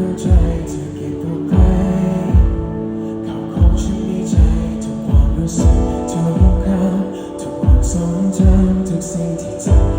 เข้เก็บเอว้ข่าวของฉันใจทุกความรู้สึกทุกคำทุกความทรงจำทุกสิ่งที่เธอ